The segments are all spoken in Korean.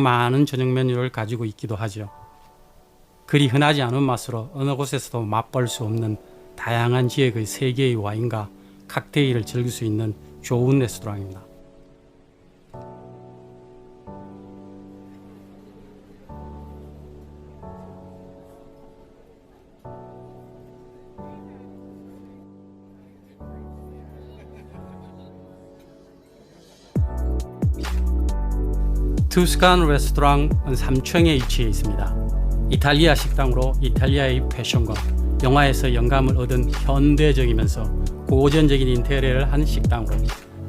많은 저녁 메뉴를 가지고 있기도 하죠. 그리 흔하지 않은 맛으로 어느 곳에서도 맛볼 수 없는 다양한 지역의 세계의 와인과 칵테일을 즐길 수 있는 좋은 레스토랑입니다. 투스칸 레스토랑은 삼층에 위치해 있습니다. 이탈리아 식당으로 이탈리아의 패션과 영화에서 영감을 얻은 현대적이면서 고전적인 인테리어를 한 식당으로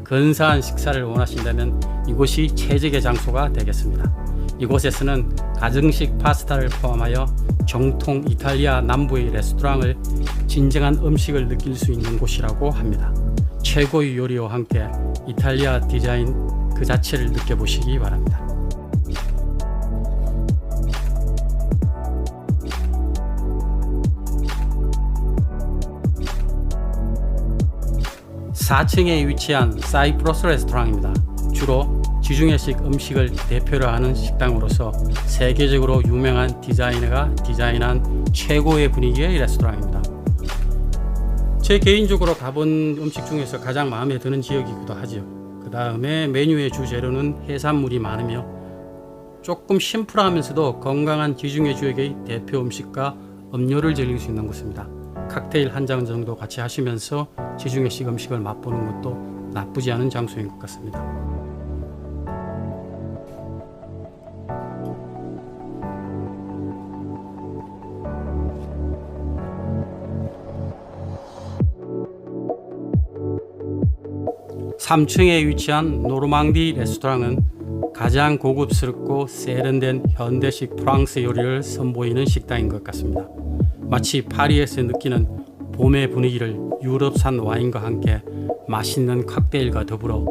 근사한 식사를 원하신다면 이곳이 최적의 장소가 되겠습니다. 이곳에서는 가정식 파스타를 포함하여 정통 이탈리아 남부의 레스토랑을 진정한 음식을 느낄 수 있는 곳이라고 합니다. 최고의 요리와 함께 이탈리아 디자인 그 자체를 느껴보시기 바랍니다. 4층에 위치한 사이프러스 레스토랑입니다. 주로 지중해식 음식을 대표로 하는 식당으로서 세계적으로 유명한 디자이너가 디자인한 최고의 분위기의 레스토랑입니다. 제 개인적으로 가본 음식 중에서 가장 마음에 드는 지역이기도 하죠. 그 다음에 메뉴의 주재료는 해산물이 많으며 조금 심플하면서도 건강한 지중해 지역의 대표 음식과 음료를 즐길 수 있는 곳입니다. 칵테일 한 잔 정도 같이 하시면서 지중해식 음식을 맛보는 것도 나쁘지 않은 장소인 것 같습니다. 삼층에 위치한 노르망디 레스토랑은 가장 고급스럽고 세련된 현대식 프랑스 요리를 선보이는 식당인 것 같습니다. 마치 파리에서 느끼는 봄의 분위기를 유럽산 와인과 함께 맛있는 칵테일과 더불어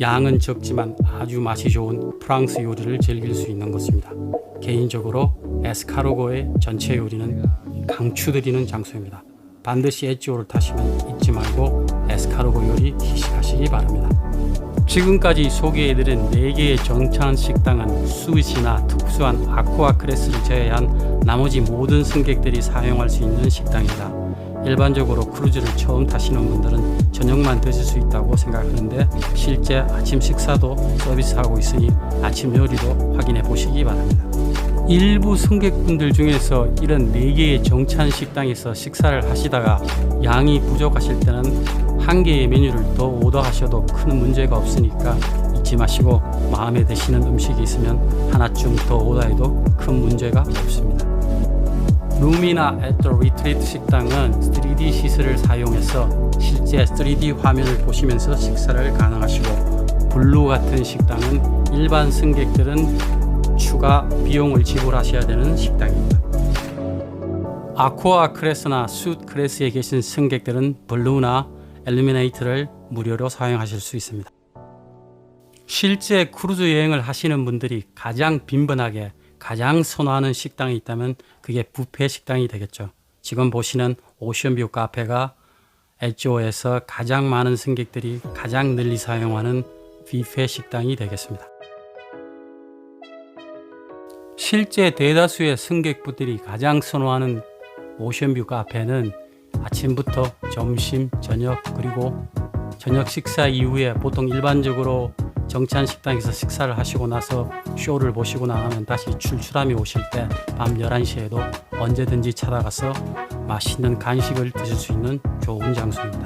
양은 적지만 아주 맛이 좋은 프랑스 요리를 즐길 수 있는 곳입니다. 개인적으로 에스카르고의 전체 요리는 강추드리는 장소입니다. 반드시 엣지오를 타시면 잊지 말고 에스카르고 요리 시식하시기 바랍니다. 지금까지 소개해드린 4개의 정찬 식당은 스윗이나 특수한 아쿠아 크레스를 제외한 나머지 모든 승객들이 사용할 수 있는 식당입니다. 일반적으로 크루즈를 처음 타시는 분들은 저녁만 드실 수 있다고 생각하는데 실제 아침 식사도 서비스하고 있으니 아침 요리도 확인해 보시기 바랍니다. 일부 승객분들 중에서 이런 4개의 정찬 식당에서 식사를 하시다가 양이 부족하실 때는 한 개의 메뉴를 더 오더하셔도 큰 문제가 없으니까 잊지 마시고 마음에 드시는 음식이 있으면 하나쯤 더 오더해도 큰 문제가 없습니다. 룸이나 애터 리트리트 식당은 3D 시스를 사용해서 실제 3D 화면을 보시면서 식사를 가능하시고 블루 같은 식당은 일반 승객들은 추가 비용을 지불하셔야 되는 식당입니다. 아쿠아 크레스나 숫 크레스에 계신 승객들은 블루나 엘리미네이트를 무료로 사용하실 수 있습니다. 실제 크루즈 여행을 하시는 분들이 가장 빈번하게 가장 선호하는 식당이 있다면 그게 뷔페 식당이 되겠죠. 지금 보시는 오션뷰 카페가 에조에서 가장 많은 승객들이 가장 널리 사용하는 뷔페 식당이 되겠습니다. 실제 대다수의 승객분들이 가장 선호하는 오션뷰 카페는 아침부터 점심, 저녁 그리고 저녁 식사 이후에 보통 일반적으로 정찬 식당에서 식사를 하시고 나서 쇼를 보시고 나면 다시 출출함이 오실 때 밤 11시에도 언제든지 찾아가서 맛있는 간식을 드실 수 있는 좋은 장소입니다.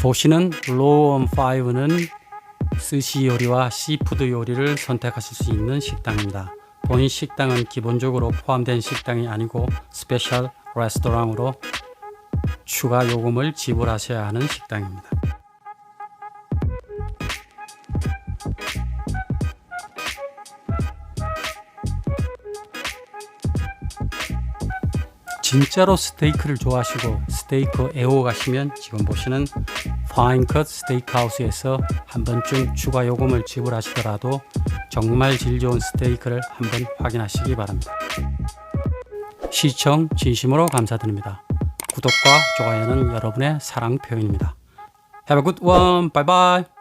보시는 로원 5는 스시 요리와 시푸드 요리를 선택하실 수 있는 식당입니다. 본 식당은 기본적으로 포함된 식당이 아니고 스페셜 레스토랑으로 추가 요금을 지불하셔야 하는 식당입니다. 진짜로 스테이크를 좋아하시고 스테이크 애호가시면 지금 보시는 파인컷 스테이크하우스에서 한 번쯤 추가 요금을 지불하시더라도 정말 질 좋은 스테이크를 한번 확인하시기 바랍니다. 시청 진심으로 감사드립니다. 구독과 좋아요는 여러분의 사랑 표현입니다. Have a good one. Bye bye.